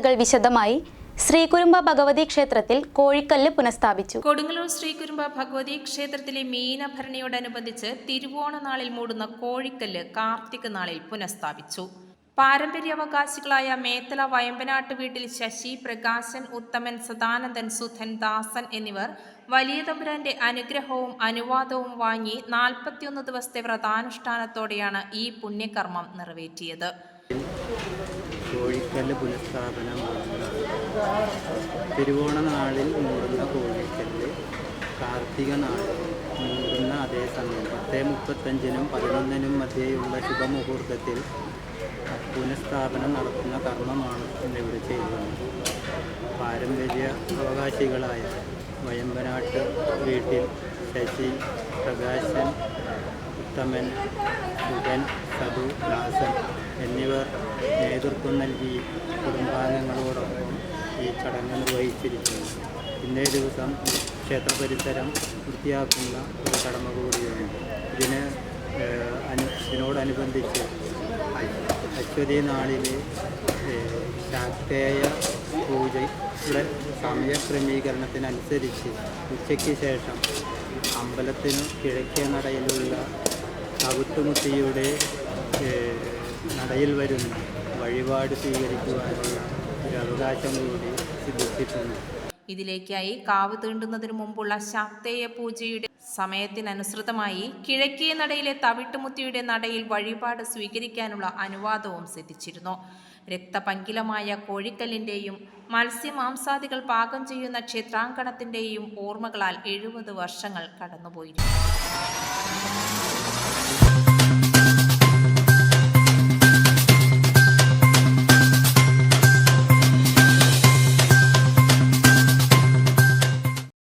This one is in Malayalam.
വാർത്തകൾ വിശദമായി ശ്രീകുരുമ്പ ഭഗവതി ക്ഷേത്രത്തിൽ കോഴിക്കല്ല് പുനഃസ്ഥാപിച്ചു. കൊടുങ്ങല്ലൂർ ശ്രീകുരുമ്പ ഭഗവതി ക്ഷേത്രത്തിലെ മീനഭരണിയോടനുബന്ധിച്ച് തിരുവോണ നാളിൽ മൂടുന്ന കോഴിക്കല്ല് കാർത്തിക നാളിൽ പുനഃസ്ഥാപിച്ചു. പാരമ്പര്യാവകാശികളായ മേത്തല വയമ്പനാട്ട് വീട്ടിൽ ശശി പ്രകാശൻ ഉത്തമൻ സദാനന്ദൻ സുധൻ ദാസൻ എന്നിവർ വലിയ തമ്പുരാന്റെ അനുഗ്രഹവും അനുവാദവും വാങ്ങി നാൽപ്പത്തിയൊന്ന് ദിവസത്തെ വ്രതാനുഷ്ഠാനത്തോടെയാണ് ഈ പുണ്യകർമ്മം നിറവേറ്റിയത്. കോഴിക്കല്ല് പുനഃസ്ഥാപനം തിരുവോണ നാളിൽ മൂടുന്ന കോഴിക്കല്ല് കാർത്തിക നാളിൽ മൂടുന്ന അതേ സമയം പത്ത് മുപ്പത്തഞ്ചിനും പതിനൊന്നിനും മധ്യേയുള്ള ശുഭമുഹൂർത്തത്തിൽ പുനഃസ്ഥാപനം നടത്തുന്ന കർമ്മമാണ് ഇന്നിവിടെ ചെയ്യുന്നത്. പാരമ്പര്യ അവകാശികളായ വയമ്പനാട്ട് വീട്ടിൽ ശശി പ്രകാശൻ ഉത്തമൻ സുഗൻ സതു ദാസൻ എന്നിവർ നേതൃത്വം നൽകി കുടുംബാംഗങ്ങളോടൊപ്പം ഈ ചടങ്ങ് നിർവഹിച്ചിരിക്കുന്നു. ഇന്നേ ദിവസം ക്ഷേത്ര പരിസരം വൃത്തിയാക്കുന്ന ഒരു കടമ കൂടിയാണ് ഇതിന് അനു ഇതിനോടനുബന്ധിച്ച് അശ്വതി നാളിലെ ശാക്തേയ പൂജയുടെ സമയക്രമീകരണത്തിനനുസരിച്ച് ഉച്ചയ്ക്ക് ശേഷം അമ്പലത്തിനു കിഴക്കേ നടയിലുള്ള കവുട്ടുമുത്തിയുടെ നടയിൽ വരുന്ന വഴിപാട് സ്വീകരിക്കുവാനുള്ള ഒരു അവകാശം കൂടി സിദ്ധിച്ചിട്ടുണ്ട്. ഇതിലേക്കായി കാവ് തീണ്ടുന്നതിനു മുമ്പുള്ള ശാക്തേയ പൂജയുടെ സമയത്തിനനുസൃതമായി കിഴക്കേ നടയിലെ തവിട്ടുമുത്തിയുടെ നടയിൽ വഴിപാട് സ്വീകരിക്കാനുള്ള അനുവാദവും സിദ്ധിച്ചിരുന്നു. രക്തപങ്കിലമായ കോഴിക്കല്ലിന്റെയും മത്സ്യമാംസാദികൾ പാകം ചെയ്യുന്ന ക്ഷേത്രാങ്കണത്തിന്റെയും ഓർമ്മകളാൽ എഴുപത് വർഷങ്ങൾ കടന്നുപോയിരുന്നു. Thank you.